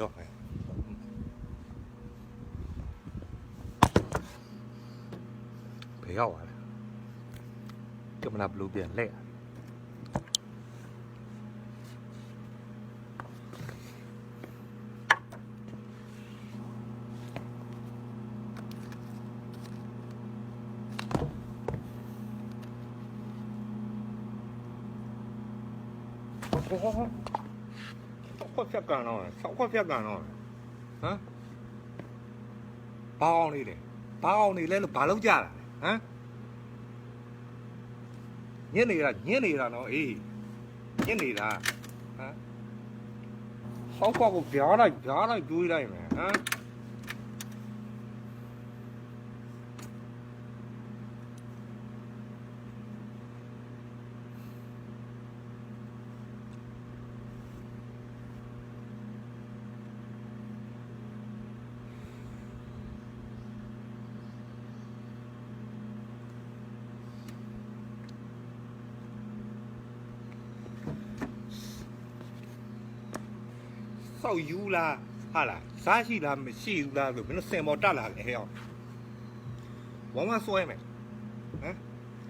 ရောဟဲ့ဘယ်ရောက်သွားလဲကမလာဘလူးပြန်လက်ဟောဟောဟော ခွက်ဖြတ်ကန်တော့ဆောက်ခွက်ဖြတ်ကန်တော့ဟမ်ဘာအောင်နေလဲဘာအောင်နေလဲလို့ဘာလုပ်ကြတာလဲဟမ်ညစ်နေတာညစ်နေတာနော်အေးညစ်နေတာဟမ်ဆောက်ခွက်ကိုကြားလိုက်ကြားလိုက်တွေးလိုက်မယ်ဟမ် ဆောက်ယူလားဟာလားစားရှိလားမရှိဘူးလားလို့မင်းတို့စင်ပေါ်တက်လာတယ်ဟဲ့အောင်ဝမ်းမဆွဲမယ်ဟမ်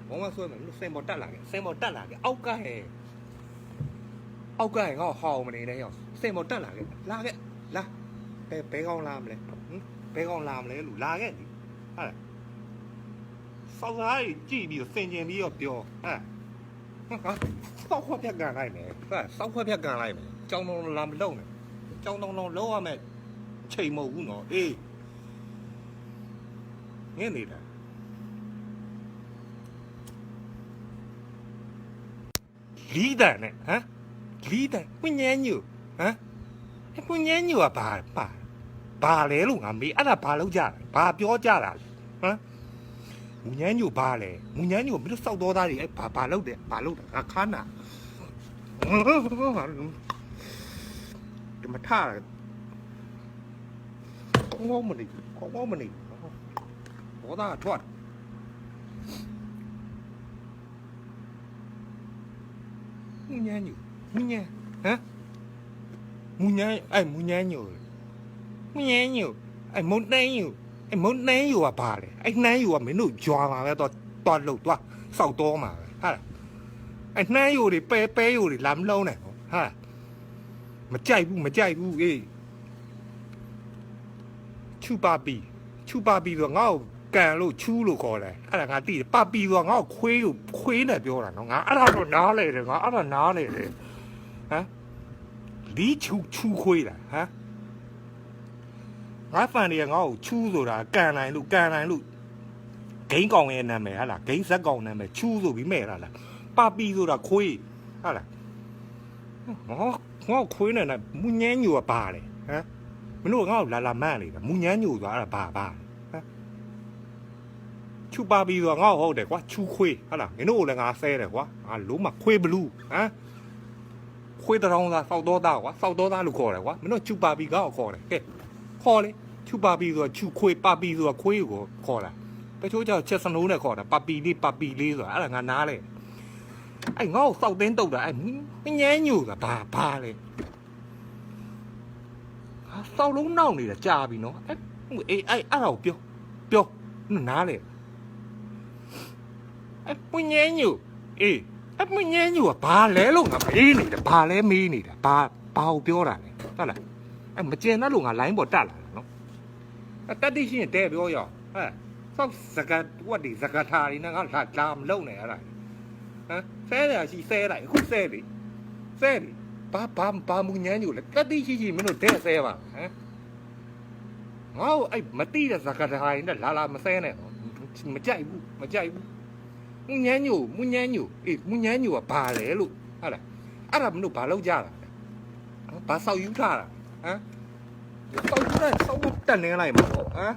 ဝမ်းမဆွဲမယ်မင်းတို့စင်ပေါ်တက်လာတယ်စင်ပေါ်တက်လာတယ်အောက်ကဟဲ့အောက်ကဟဲ့ငါ့ကိုဟောင်းမနေနဲ့ဟဲ့အောင်စင်ပေါ်တက်လာခဲ့လာခဲ့လာဘယ်ဘဲကောင်းလာမလဲဟမ်ဘဲကောင်းလာမလဲလို့လာခဲ့ဒီဟာလားစောက်စားကြီးကြည့်ပြီးတော့စင်ကျင်ပြီးတော့ပြောဟမ်ဟာစောက်ခွက်ပြက်ကန်လိုက်မယ်ဟာစောက်ခွက်ပြက်ကန်လိုက်မယ်ကြောင်လုံးလာမလုံးနဲ့ ကြောင်းတုံးလုံးလုံးရမယ်ချိန်မဟုတ်ဘူးနော်အေးငင်းနေတာလီးတန်နဲ့ဟမ်လီးတန်ဝညန်းညူဟမ်ဝညန်းညူကဘာပါဘာလဲလို့ငါမေးအဲ့ဒါဘာလုပ်ကြတာဘာပြောကြတာလဲဟမ်မူညန်းညူဘာလဲမူညန်းညူမင်းတို့စောက်တော်သားတွေအဲ့ဘာဘာလုပ်တယ်ဘာလုပ်တာငါခါနာဒီ မထကောင်းကောင်းမနေကောင်းကောင်းမနေဘောသားထွက်မူညန်းညူမူညန်းဟမ်မူညန်းအဲ့မူညန်းညူမူညန်းညူအဲ့မုန်တန်းညူအဲ့မုန်တန်းညူကဘာလဲအဲ့နှမ်းညူကမင်းတို့ကြွာမှာပဲတော့တော့လှုပ်သွားစောက်တော်မှာပဲဟာအဲ့နှမ်းညူတွေပဲပဲညူတွေလာမလုံးနဲ့ဟာ မကြိုက်ဘူးမကြိုက်ဘူးအေးချူပါပီချူပါပီဆိုတော့ငါ့ကိုကန်လို့ချူးလို့ခေါ်တယ်အဲ့ဒါငါသိတယ်ပါပီဆိုတော့ငါ့ကိုခွေးလို့ခွေးနဲ့ပြောတာနော်ငါအဲ့ဒါတော့နားလေတယ်ငါအဲ့ဒါနားလေတယ်ဟမ်လီချူချူခွေးလားဟမ်ငါဖန်တွေကငါ့ကိုချူးဆိုတာကန်နိုင်လို့ကန်နိုင်လို့ဂိမ်းကောင်ရဲ့နာမည်ဟာလားဂိမ်းဇက်ကောင်နာမည်ချူးဆိုပြီးမဲ့တာလားပါပီဆိုတာခွေးဟာလားဟော ငါ့ကိုခွေးနေနဲ့မူညမ်းညိုကဘာလဲဟမ်မင်းတို့ကငါ့ကိုလာလာမန့်နေတာမူညမ်းညိုဆိုတာအဲ့ဒါဘာဘာဟမ်ချူပါပြီးဆိုတော့ငါ့ကိုဟုတ်တယ်ကွာချူခွေးဟာလားမင်းတို့ကိုလည်းငါဆဲတယ်ကွာငါလုံးမခွေးဘလူးဟမ်ခွေးတောင်သားစောက်တော်သားကွာစောက်တော်သားလို့ခေါ်တယ်ကွာမင်းတို့ချူပါပြီးငါ့ကိုခေါ်တယ်ဟဲ့ခေါ်လေချူပါပြီးဆိုတော့ချူခွေးပါပြီးဆိုတော့ခွေးကိုခေါ်တာတချို့ကျတော့ချက်စနိုးနဲ့ခေါ်တာပါပီလေးပါပီလေးဆိုတာအဲ့ဒါငါနားလေ အဲ့ငါ့ကိုစောက်တင်းတုတ်တာအဲ့မညမ်းညိုဆိုတာဘာဘာလဲဟာစောက်လုံးနောက်နေတာကြာပြီနော်အဲ့အေးအဲ့အဲ့ဒါကိုပြောပြောနားလေအဲ့ပွင့်ငင်းညူအေးအဲ့ပွင့်ငင်းညူကဘာလဲလို့ငါမေးနေတယ်ဘာလဲမေးနေတာဘာဘာကိုပြောတာလဲဟုတ်လားအဲ့မကျင်တဲ့လို့ငါ line ပေါ်တက်လာတာနော်အဲ့တက်တိရှိရင်တဲပြောရအောင်ဟဲ့စောက်စကတ်ဝတ်ဒီစကတ်ထားနေငါလာလာမလုံနေရတာ ဟမ်ဆဲတယ်ရှိဆဲလိုက်အခုဆဲပြီဆဲပြီဘာဘာဘာမူညမ်းညိုလဲတတိရှိရှိမင်းတို့တဲ့ဆဲပါဟမ်ငါ့ကိုအဲ့မတိတဲ့ဇကာတာဟိုင်းနဲ့လာလာမဆဲနဲ့နော်မကြိုက်ဘူးမကြိုက်ဘူးမူညမ်းညိုမူညမ်းညိုအေးမူညမ်းညိုကဘာလဲလို့ဟုတ်လားအဲ့ဒါမင်းတို့ဘာလောက်ကြတာလဲဘာဆောက်ယူထားတာဟမ်ဆောက်ယူတဲ့ဆောက်တက်နေလိုက်မှာပေါ့ဟမ်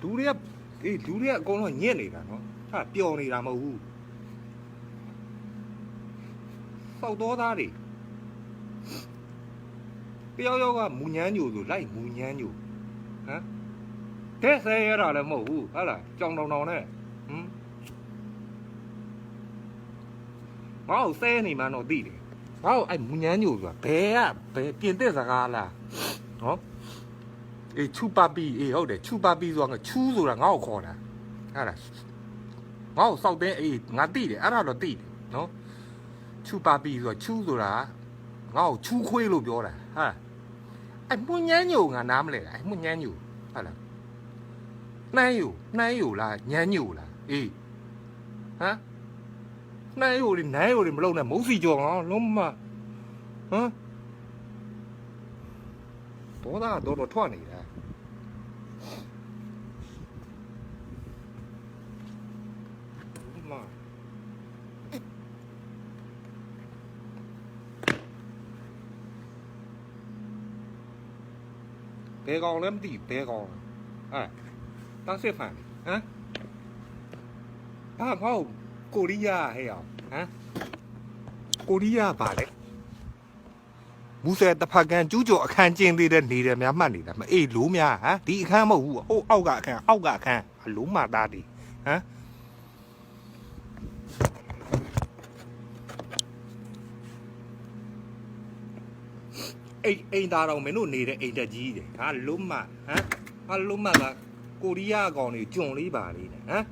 လူတွေကအေးလူတွေကအကုန်လုံးညက်နေတာနော် ဟာပျော်နေတာမဟုတ်ဘူးစောက်တော်သားတွေတယောက်ယောက်ကမူညမ်းညိုဆိုလိုက်မူညမ်းညိုဟမ်တဲ့ဆဲရတာလည်းမဟုတ်ဘူးဟုတ်လားကြောင်တောင်တောင်နဲ့ဟမ်ငါ့ကိုဆဲနေမှတော့သိတယ်ဟငါ့ကိုအဲ့မူညမ်းညိုဆိုတာဘယ်ကဘယ်ပြင်တဲ့စကားလားနော်အေးချူပါပီအေးဟုတ်တယ်ချူပါပီဆိုတာငါချူးဆိုတာငါ့ကိုခေါ်တာအဲ့ဒါ ငါ့ကိုစောက်တဲ့အေးငါတိတယ်အဲ့ဒါတော့တိတယ်နော်ချူပါပီဆိုတာချူးဆိုတာငါ့ကိုချူးခွေးလို့ပြောတာဟာအဲ့မူညမ်းညိုငါနားမလဲအဲ့မူညမ်းညိုဟုတ်လားနှမ်းယိုနှမ်းယိုလားညမ်းညိုလားအေးဟမ်နှမ်းရိုတွေနန်းရိုတွေမလုံးနဲ့မုတ်စီကြော်အောင်လုံးမဟမ်ဘောသားတော့တော့ထွက်နေတာမဘဲ ကောင်လည်းမသိဘဲကောင်အဲတားစစ်ဖန်ဟမ်ဘာကောက်ကိုရီးယားဟဲ့အောင်ဟမ်ကိုရီးယားပါလေမူဆယ်တဖက်ကန်ကျူးကျော်အခန်းကျင်းသေးတဲ့နေတယ်များမှတ်နေတာမအေးလို့များဟမ်ဒီအခန်းမဟုတ်ဘူးဟိုအောက်ကအခန်းအောက်ကအခန်းအလုံးမသားဒီဟမ် အိမ်အိမ်သားတော်မင်းတို့နေတဲ့အိမ်တက်ကြီးတယ်ဟာလုံးမဟမ်ဟာလုံးမကကိုရီးယားကောင်တွေဂျွန်လေးပါလေးနဲ့ဟမ်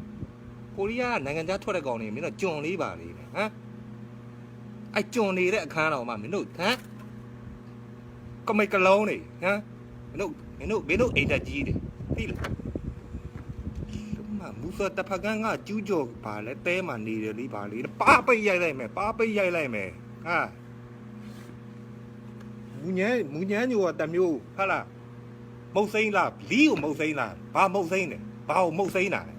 ကိုရီးယားကနိုင်ငံခြားထွက်တဲ့ကောင်တွေမင်းတို့ကြွန်လေးပါလေဟမ်အဲ့ကြွန်နေတဲ့အခန်းတော်မှာမင်းတို့ဟမ်ကမိတ်ကလုံးနေဟမ်မင်းတို့မင်းတို့မင်းတို့အိမ်တက်ကြီးတယ်သိလားလုံးမမူဆာတဖကန်ကကျူးကျော်ပါလဲတဲမှာနေတယ်လေပါလေပါပိတ်ရိုက်လိုက်မယ်ပါပိတ်ရိုက်လိုက်မယ်ဟာ မူညမ်းမူညမ်းညိုကတမျိုးဟာလားမုတ်စိမ့်လားလီးကိုမုတ်စိမ့်လားဘာမုတ်စိမ့်လဲဘာကိုမုတ်စိမ့်တာလဲ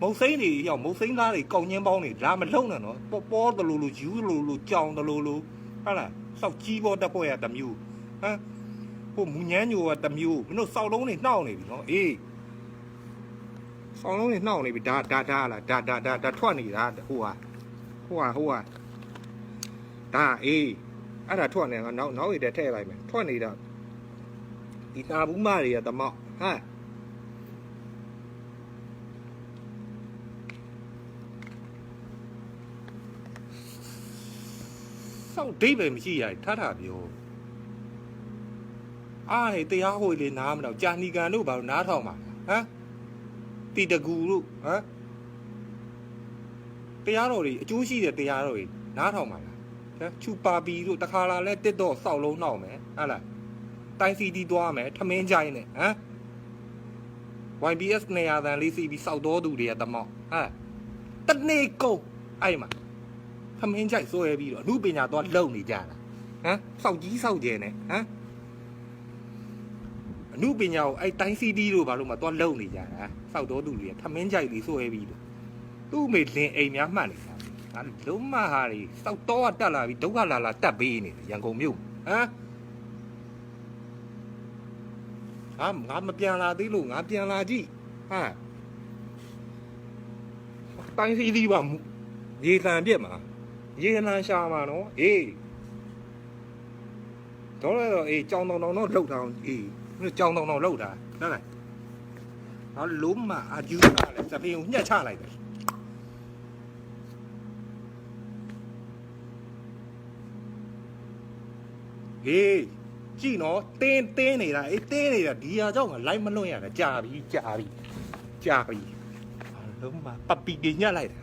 မုတ်စိမ့်တွေရောက်မုတ်စိမ့်သားတွေကောင်းချင်းပေါင်းတွေလာမလုံးနဲ့နော်ပေါ်ပေါ်တလူလူယူလူလူကြောင်တလူလူဟာလားစောက်ကြီးပေါ်တက်ပေါ်ရတမျိုးဟမ်ဟိုမူညမ်းညိုကတမျိုးမင်းတို့စောက်လုံးတွေနှောက်နေပြီနော်အေးစောက်လုံးတွေနှောက်နေပြီဒါဒါဒါလားဒါဒါဒါဒါထွက်နေတာဟိုဟာဟိုဟာဟိုဟာဒါအေး အဲ့ဒါထွက်နေငါနောက်နောက်ရတဲ့ထည့်လိုက်မယ်ထွက်နေတာဒီနာဘူးမတွေကတမောက်ဟမ်စောင့်ဒိတ်ပဲမရှိရထထပြောအားလေတရားဟိုလေနားမတော့ကြာနီကန်တို့ဘာလို့နားထောင်မှာဟမ်တီတကူတို့ဟမ်တရားတော်တွေအကျိုးရှိတဲ့တရားတော်တွေနားထောင်မှာလား ဟမ်ချူပါပီတို့တခါလာလဲတစ်တော့စောက်လုံးနှောက်မယ်ဟုတ်လားတိုင်းစီတီသွားမယ်ထမင်းကြိုင်းနဲ့ဟမ် YBS နေရာတန်လေးစီပြီးစောက်တော်သူတွေကတမောက်ဟမ်တနေ့ကုန်အဲ့မှာခမင်းကြိုက်စွဲပြီးတော့အမှုပညာတော့လုံနေကြတာဟမ်စောက်ကြီးစောက်ကျဲနဲ့ဟမ်အမှုပညာကိုအဲ့တိုင်းစီတီတို့ဘာလို့မှတော့လုံနေကြတာစောက်တော်သူတွေကခမင်းကြိုက်လေးစွဲပြီးတော့သူ့မေလင်အိမ်များမှတ်နေတာ ငါလုံးမဟာတွေစောက်တော့ကတက်လာပြီးဒုက္ခလာလာတက်ပေးနေတယ်ရန်ကုန်မြို့ဟမ်ငါငါမပြန်လာသေးလို့ငါပြန်လာကြည့်ဟမ်တိုင်းစီတီပါရေတံပြက်မှာရေနံရှာမှာနော်အေးတော့လည်းတော့အေးကြောင်တောင်တောင်တော့လှုပ်တာအေးကြောင်တောင်တောင်လှုပ်တာဟုတ်လားနော်လုံးမအာကျူးကလည်းစပင်းကိုညှက်ချလိုက်တယ် ဟေးကြည့်နော်တင်းတင်းနေတာအေးတင်းနေတာဒီဟာကြောင့်ငါလိုက်မလွတ်ရတာကြာပြီကြာပြီကြာပြီလုံးမပပီကညှက်လိုက်တယ်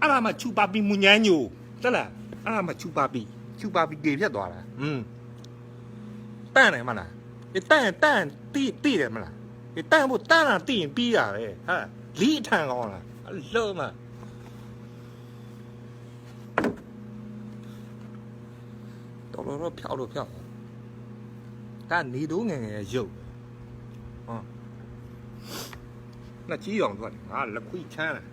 အဲ့ဒါမှချူပါပီမူညမ်းညိုတက်လားအဲ့ဒါမှချူပါပီချူပါပီကေပြတ်သွားတာอืมတန့်တယ်မလားဒီတန့်တန့်တီးတီးတယ်မလားဒီတန့်ဖို့တန့်တာတီးရင်ပြီးတာပဲဟာလီအထန်ကောင်းလားအလုံးမ တော်တော်တော့ဖြောက်လို့ဖြောက်ဒါနေတော့ငယ်ငယ်ရုပ်ဟောလက်ကြီးအောင်ထွက်တယ်ငါလက်ခွေးချမ်းတယ်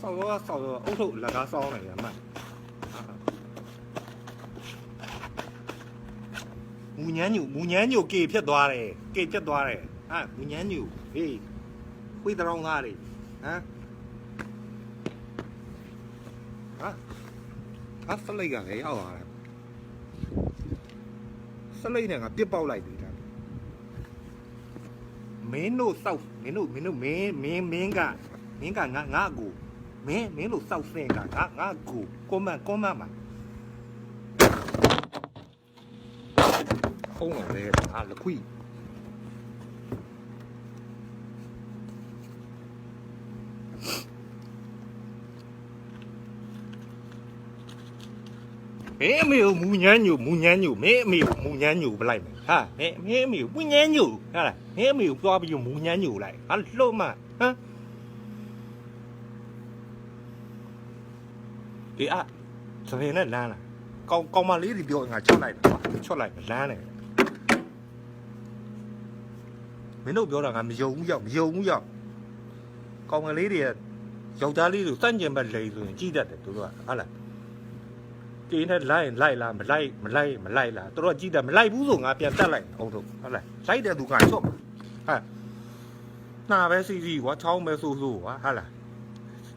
ဆောက်တော့ဆောက်တော့အုတ်ထုတ်လက်ကားဆောင်းနေရမှန်မူညမ်းညူမူညမ်းညူကေဖြတ်သွားတယ်ကေဖြတ်သွားတယ်ဟာမူညမ်းညူဟေးခွေးတောင်ကားလေဟမ် ဟာစလိတ်ကလည်းရောက်လာတယ်စလိတ်နဲ့ငါပြစ်ပေါက်လိုက်ပြီဒါမင်းတို့စောက်မင်းတို့မင်းတို့မင်းမင်းမင်းကမင်းကငါငါကိုမင်းမင်းတို့စောက်စင်ကငါငါကိုကွန်မန်ကွန်မန်မှာဟုတ်တယ်လေဟာလခွီ မင်းအမေကိုမူညမ်းညူမူညမ်းညူမင်းအမေကိုမူညမ်းညူပလိုက်မယ်ဟာမင်းမင်းအမေကိုမူညမ်းညူဟာလားမင်းအမေကိုသွားပြီးမူညမ်းညူလိုက်ဟာလှုပ်မဟမ်ဒီအသပင်နဲ့လမ်းလားကောင်းကောင်းမလေးတွေပြောငါချော့လိုက်တာကွာချော့လိုက်လမ်းတယ်မင်းတို့ပြောတာငါမယုံဘူးရောက်မယုံဘူးရောက်ကောင်းကလေးတွေကယောက်ျားလေးတွေစန့်ကျင်ဘက်လိန်ဆိုရင်ကြည့်တတ်တယ်သူတို့ကဟာလား တေးနဲ့လိုက်ရင်လိုက်လားမလိုက်မလိုက်မလိုက်လားတို့တော့ကြည့်တယ်မလိုက်ဘူးဆိုငါပြန်တက်လိုက်ဟုတ်တော့ဟုတ်လားလိုက်တဲ့သူကချော့မှာဟာနာပဲစီစီကွာချောင်းပဲဆိုးဆိုးကွာဟာလား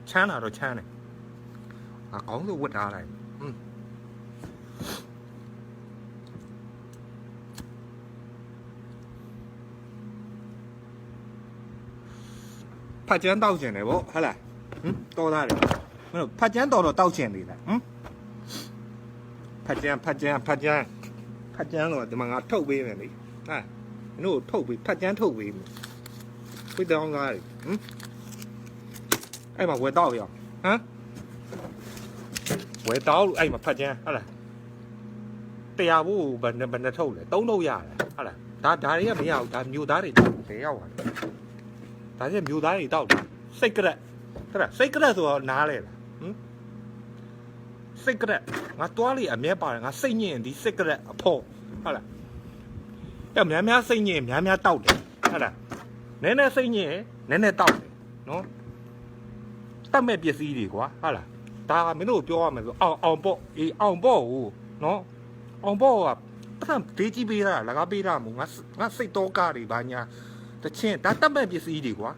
ချမ်းတာတော့ချမ်းတယ်အကောင်းဆုံးဝတ်ထားလိုက်ဟွန်းဖတ်ကျန်းတောက်ကျင်တယ်ဗောဟုတ်လားဟမ်တော်သားတယ်မင်းတို့ဖတ်ကျန်းတော်တော့တောက်ကျင်နေလားဟမ် ဖတ်ကြမ်းဖတ်ကြမ်းဖတ်ကြမ်းဖတ်ကြမ်းတော့ဒီမှာငါထုတ်ပေးမယ်လေဟာမင်းတို့ထုတ်ပေးဖတ်ကြမ်းထုတ်ပေးမယ်ခွေးတောင်းသားလေဟမ်အဲ့မှာဝယ်တော့ရအောင်ဟမ်ဝယ်တော့လို့အဲ့မှာဖတ်ကြမ်းဟုတ်လားတရားဘူးဘယ်နဲ့ဘယ်နဲ့ထုတ်လဲသုံးထုတ်ရတယ်ဟုတ်လားဒါဒါတွေကမရဘူးဒါမျိုးသားတွေတောက်ဘယ်ရောက်သွားလဲဒါတွေကမျိုးသားတွေတောက်တယ်စိတ်ကရက်ဟုတ်လားစိတ်ကရက်ဆိုတော့နားလဲလားဟမ် စိတ်ကရက်ငါတွားလေအမြဲပါတယ်ငါစိတ်ညစ်ရင်ဒီစိတ်ကရက်အဖို့ဟုတ်လားအဲ့များများစိတ်ညစ်ရင်များများတောက်တယ်ဟုတ်လားနည်းနည်းစိတ်ညစ်ရင်နည်းနည်းတောက်တယ်နော်တတ်မဲ့ပစ္စည်းတွေကွာဟုတ်လားဒါကမင်းတို့ပြောရမယ်ဆိုအောင်အောင်ပေါ့အေးအောင်ပေါ့ဟိုနော်အောင်ပေါ့ကတမ်းဒေးကြီးပေးတာလကားပေးတာမို့ငါငါစိတ်တော့ကားတွေဘာညာတချင်းဒါတတ်မဲ့ပစ္စည်းတွေကွာ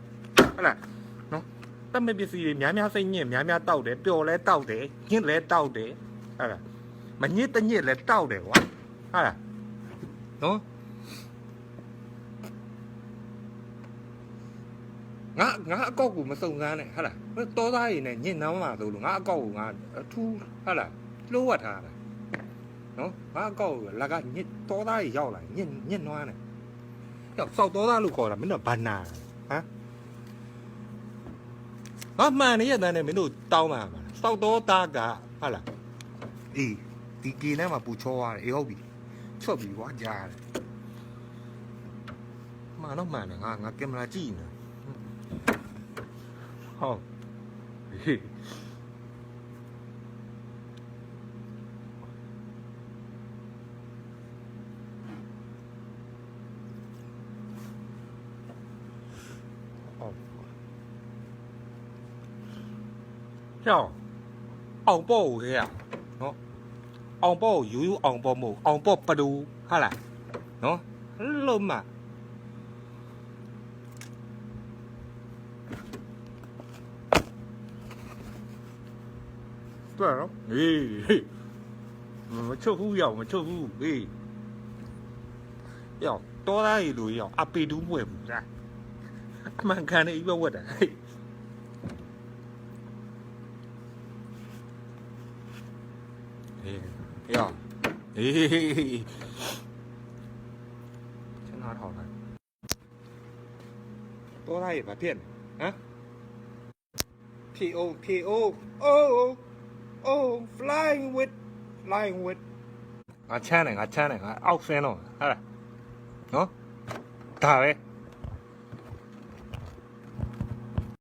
ဟုတ်လားနော် တတ်မဲ့ပစ္စည်းတွေများများစိတ်ညစ်များများတောက်တယ်ပျော်လဲတောက်တယ်ညစ်လဲတောက်တယ်ဟာလားမညစ်တညစ်လဲတောက်တယ်ကွာဟာလားနော်ငါငါအကောက်ကိုမစုံစမ်းနဲ့ဟာလားတောသားရည်နဲ့ညစ်နှောင်းလာလို့လို့ငါအကောက်ကိုငါအထူးဟာလားလိုးဝတ်ထားတာနော်ငါအကောက်ကိုလက်ကညစ်တောသားရည်ရောက်လာညစ်ညစ်နွားနေရောက်စောက်တောသားလို့ခေါ်တာမင်းတို့ဘာနာဟမ် ငါမှန်နေရတဲ့နဲ့မင်းတို့တောင်းပါမှာစောက်တော့သားကဟုတ်လားအေးဒီကေနဲ့မှာပူချောရတယ်အေးဟုတ်ပြီချော့ပြီကွာကြားတယ်မှန်တော့မှန်တယ်ငါငါကင်မရာကြည့်နေဟုတ်ဟေး ဟဲ့အောင်အောင်ပေါ့ဟဲ့အောင်နော်အောင်ပေါ့ရိုးရိုးအောင်ပေါ့မဟုတ်အောင်ပေါ့ပဒူဟာလားနော်လုံးမတွေ့ရောဟေးမချုပ်ဘူးရောက်မချုပ်ဘူးဟေးရောက်တော်သားရေလိုရောက်အပေတူးမွဲဘူးလားအမှန်ကန်နေပြီးဝက်တာဟေး အေးရအေးကျွန်တော်ထောက်လိုက်တော့လိုက်ဘာဖြစ်လဲဟမ်ဖြီအိုဖြီအိုအိုးအိုး flying with flying with ငါချမ်းတယ်ငါချမ်းတယ်ငါအောက်ဆင်းတော့ဟာနော်ဒါပဲ